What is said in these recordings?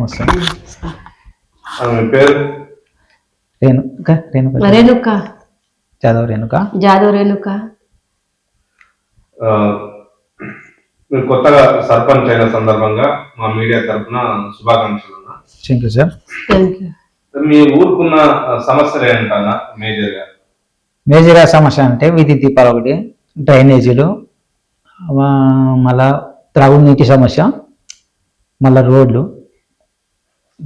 నమస్తే. ఆ, మీ పేరు? రేణుక రేణుక రేణుక. జాదవ్ రేణుక. జాదవ్ రేణుక. ఆ, మీరు కొత్తగా సర్పంచ్ అయిన సందర్భంగా మా మీడియా తరఫున శుభాకాంక్షలు thank you sir thank you మీ ఊరుకున్న సమస్యలు ఏంటన్నా మేజర్గా? మేజర్గా సమస్య అంటే వీధి దీపాలు ఒకటి డ్రైనేజీలు మళ్ళా త్రాగునీటి సమస్య మళ్ళా రోడ్లు.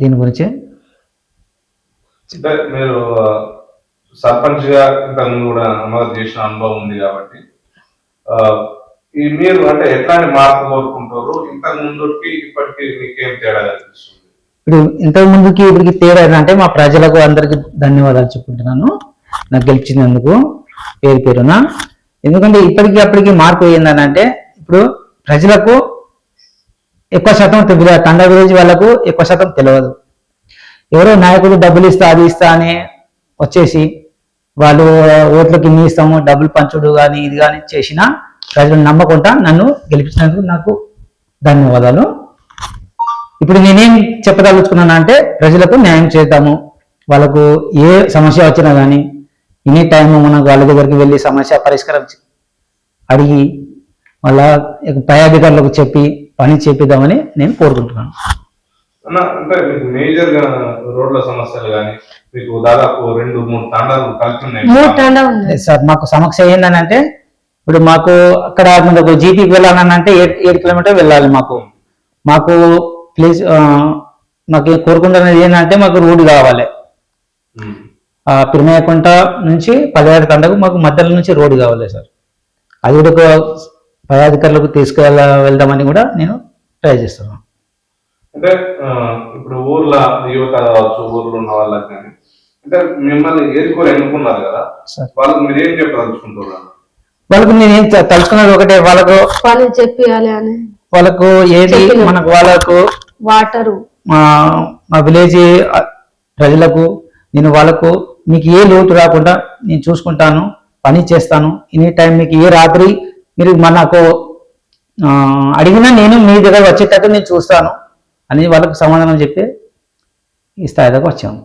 దీని గురించి? అంటే మీరు సర్పంచ్గా కూడా అమలు చేసిన అనుభవం ఉంది కాబట్టి ఈ మీరు అంటే ఎట్లాంటి మార్పు కోరుకుంటారు? ఇంతకు ముందుకి ఇప్పటికి మీకేం తేడా కనిపిస్తుంది? ఇప్పుడు ఇంతకు ముందుకి ఇప్పటికి తేడా ఏంటంటే మా ప్రజలకు అందరికి ధన్యవాదాలు చెప్పుకుంటున్నాను. నాకు గెలిచినందుకు పేరు పేరున. ఎందుకంటే ఇప్పటికి అప్పటికి మార్పు ఏంటంటే ఇప్పుడు ప్రజలకు ఎక్కువ శాతం తెలి- తండ గురించి వాళ్ళకు ఎక్కువ శాతం తెలియదు ఎవరో నాయకుడు డబ్బులు ఇస్తా అది ఇస్తా అని వచ్చేసి వాళ్ళు ఓట్లకి ఇన్ని ఇస్తాము డబ్బులు పంచుడు కానీ ఇది కానీ చేసినా ప్రజలు నమ్మకుండా నన్ను గెలిపించినందుకు నాకు ధన్యవాదాలు. ఇప్పుడు నేనేం చెప్పదలుచుకున్నాను అంటే ప్రజలకు న్యాయం చేద్దాము. వాళ్ళకు ఏ సమస్య వచ్చినా కానీ ఎనీ టైం మనం వాళ్ళ దగ్గరికి వెళ్ళి సమస్య పరిష్కారం అడిగి వాళ్ళ పై అధికారులకు చెప్పి పని చేపిద్దామని నేను కోరుకుంటున్నాను. అన్న అంటే మీకు మేజర్గా రోడ్ల సమస్యలు కానీ మీకు దాదాపు రెండు మూడు తాండాలు కలిసి ఉన్నాయి మూడు తండా ఉంది సార్ మాకు సమస్య ఏంటంటే ఇప్పుడు మాకు అక్కడ మనకు జీపీకి వెళ్ళాలనంటే ఏడు ఏడు కిలోమీటర్ వెళ్ళాలి మాకు. మాకు ప్లీజ్ మాకు కోరుకుంటున్నది ఏంటంటే మాకు రోడ్డు కావాలి. పిరిమేయకుంట నుంచి పదిహేడు తండకు మాకు మధ్యలో నుంచి రోడ్డు కావాలి సార్. అది కూడా ఒక పై అధికారులకు తీసుకెళ్ళ వెళ్దామని కూడా నేను ట్రై చేస్తున్నాను. అంటే ఇప్పుడు ఊర్లో యువత కావచ్చు ఊర్లో ఉన్న వాళ్ళకి కానీ అంటే మిమ్మల్ని ఏరుకోరు ఎన్నుకున్నారు కదా వాళ్ళకి మీరు ఏం చెప్పదలుచుకుంటున్నారు? వాళ్ళకు నేను ఏం తలుచుకున్నది ఒకటే వాళ్ళకు పని చెప్పియాలి అని. వాళ్ళకు ఏది. మనకు వాళ్ళకు వాటరు. మా మా విలేజ్ ప్రజలకు నేను వాళ్ళకు మీకు ఏ లోటు రాకుండా నేను చూసుకుంటాను పని చేస్తాను ఎనీ టైం మీకు ఏ రాత్రి మీరు మనకు అడిగినా నేను మీ దగ్గర వచ్చేటట్టు నేను చూస్తాను అని వాళ్ళకు సమాధానం చెప్పి ఈ స్థాయి దాకా వచ్చాము.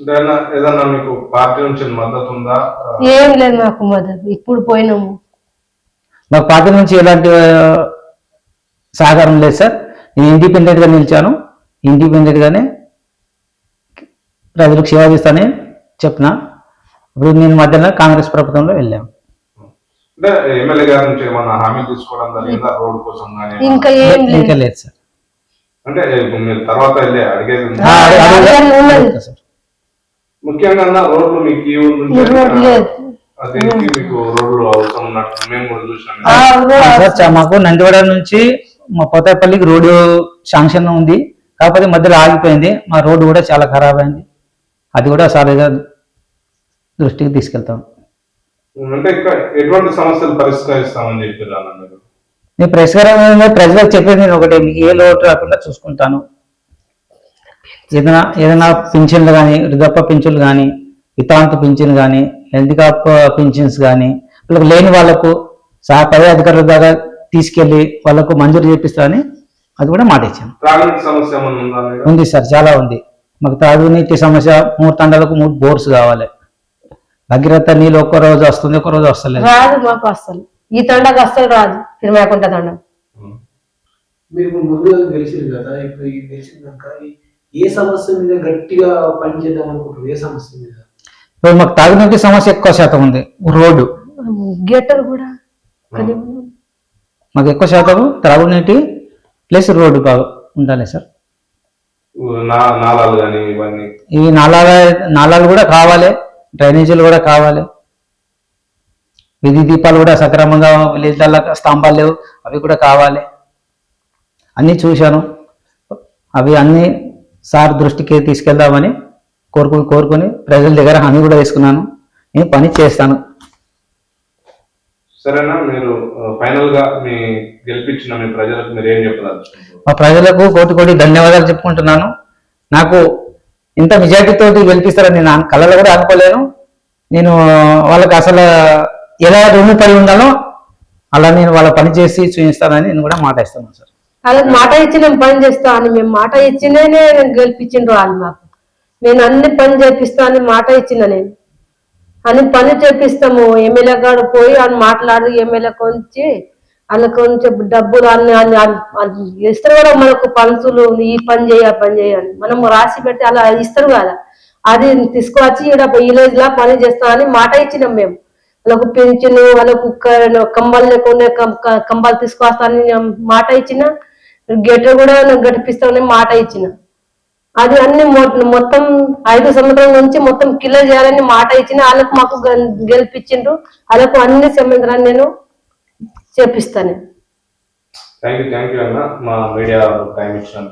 అంటే ఏదన్నా ఏదన్నా మీకు పార్టీ నుంచి మద్దతు ఉందా? ఆ, ఏం లేదు మాకు మద్దతు ఇప్పుడు పోయినాము. మాకు పార్టీ నుంచి ఎలాంటి సహకారం లేదు సార్. నేను ఇండిపెండెంట్గా నిలిచాను. ఇండిపెండెంట్గానే ప్రజలకు సేవ చేస్తానని చెప్పిన. ఇప్పుడు నేను మధ్యలో కాంగ్రెస్ ప్రభుత్వంలో వెళ్ళాము అంటే ఎమ్మెల్యే గారి నుంచి ఏమన్నా హామీ తీసుకోవడం జరిగిందా రోడ్ కోసం కానీ ఇంకా ఏం లేదు. ఇంకా లేదు సార్. అంటే మీరు తర్వాత వెళ్ళి అడిగేది ఉందా? ముఖ్యంగా అన్న రోడ్లు మీకు ఈ ఊరు నుంచి రోడ్ లేదు. దీనికి మీకు రోడ్లు అవసరం ఉన్నట్టు మేము కూడా చూసాం. ఆ ఆ, రోడ్ సార్ చా- మాకు నందివాడ నుంచి మా పోతాపల్లికి రోడ్డు శాంక్షన్ ఉంది. కాకపోతే మధ్యలో ఆగిపోయింది. మా రోడ్డు కూడా చాలా ఖరాబ్ అయింది. అది కూడా సార్ గారి దృష్టికి తీసుకెళ్తాం. అంటే ఎటువంటి సమస్యలు పరిష్కరిస్తామని చెప్పారు అన్న మీరు? నేను పరిష్కారం ప్రజలకు చెప్పేది నేను ఒకటే మీకు ఏ లోటు రాకుండా చూసుకుంటాను. ఏదైనా ఏదైనా పింఛన్లు కానీ వృద్ధప్ప పింఛన్లు కానీ వితాంత పింఛన్ కానీ లెందికాప్ పింఛన్స్ కానీ వాళ్ళకి లేని వాళ్ళకు సహా పై అధికారుల ద్వారా తీసుకెళ్ళి వాళ్ళకు మంజూరు చేపిస్తానని అది కూడా మాట ఇచ్చాను? ఉంది సార్ చాలా ఉంది. మాకు తాగునీటి సమస్య మూడు తండాలకు మూడు బోర్స్ కావాలి. భగీరథ నీళ్ళు ఒక్క రోజు వస్తుంది ఒక్క రోజు వస్తలేదు. రాదు మాకు అస్సలు. ఈ తండకు అస్సలు రాదు తిరుమలకుంట తండ. మీరు ఇప్పుడు ముందుగా గెలిచారు కదా ఇప్పుడు ఈ గెలిచినాక ఈ- ఏ సమస్య మీద గట్టిగా పనిచేద్దాం అనుకుంటారు ఏ సమస్య మీద? ఇప్పుడు మాకు తాగునీటి సమస్య ఎక్కువ శాతం ఉంది రోడ్డు. గెటర్ కూడా మాకు ఎక్కువ శాతం త్రాగునీటి ప్లస్ రోడ్డు బాగా ఉండాలి సార్. నాలాలు కానీ ఇవన్నీ. ఈ నాలాల నాలాలు కూడా కావాలి. డ్రైనేజీలు కూడా కావాలి. వీధి దీపాలు కూడా సక్రమంగా విలేజ్లలో స్తంభాలు లేవు అవి కూడా కావాలి. అన్నీ చూశాను. అవి అన్నీ సార్ దృష్టికి తీసుకెళ్దామని కోరుకుని కోరుకొని ప్రజల దగ్గర హామీ కూడా తీసుకున్నాను. నేను పని చేస్తాను. సరేనా మీరు ఫైనల్గా మీ గెలిపించిన మీ ప్రజలకు మీరు ఏం మా ప్రజలకు కోటి కోటి ధన్యవాదాలు చెప్పుకుంటున్నాను. నాకు ఇంత మెజార్టీతో గెలిపిస్తారని నేను కళ్ళలో కూడా అనుకోలేను నేను వాళ్ళకి అసలు ఎలా రుణపడి ఉండాలో అలా నేను వాళ్ళ పని చేసి చూపిస్తానని నేను కూడా మాట ఇస్తున్నాను సార్. వాళ్ళకి మాట ఇచ్చి నేను పని చేస్తాను అని మేము మాట ఇచ్చినే గెలిపించిండ్రు వాళ్ళు మాకు. నేను అన్ని పని చేపిస్తా అని మాట ఇచ్చిన నేను. అని పని చేపిస్తాము. ఎమ్మెల్యే గారు పోయి అని మాట్లాడి ఎమ్మెల్యే కొంచి వాళ్ళకి కొంచెం డబ్బులు అన్ని అన్ని ఇస్తారు కూడా మనకు పంచులు ఈ పని చేయ ఆ పని చేయ అని. మనం రాసి పెట్టి అలా ఇస్తారు కదా. అది తీసుకువచ్చి ఇక్కడ విలేజ్ లా పని చేస్తామని మాట ఇచ్చినాం మేము. వాళ్ళకు పెన్షన్ వాళ్ళకు కంబాలు లేకుండా కంబాలు తీసుకువస్తానని మాట ఇచ్చిన. గెటర్ కూడా గడిపిస్తామని మాట ఇచ్చిన. అది అన్ని మొత్తం ఐదు సంవత్సరాల నుంచి మొత్తం కిలో చేయాలని మాట ఇచ్చిన. వాళ్ళకు మాకు గెలిపించిండ్రు వాళ్ళకు అన్ని సంవత్సరాలు నేను. చేపిస్తాను. థ్యాంక్ యూ థ్యాంక్ యూ అన్న. మా మీడియా టైం ఇచ్చినందుకు.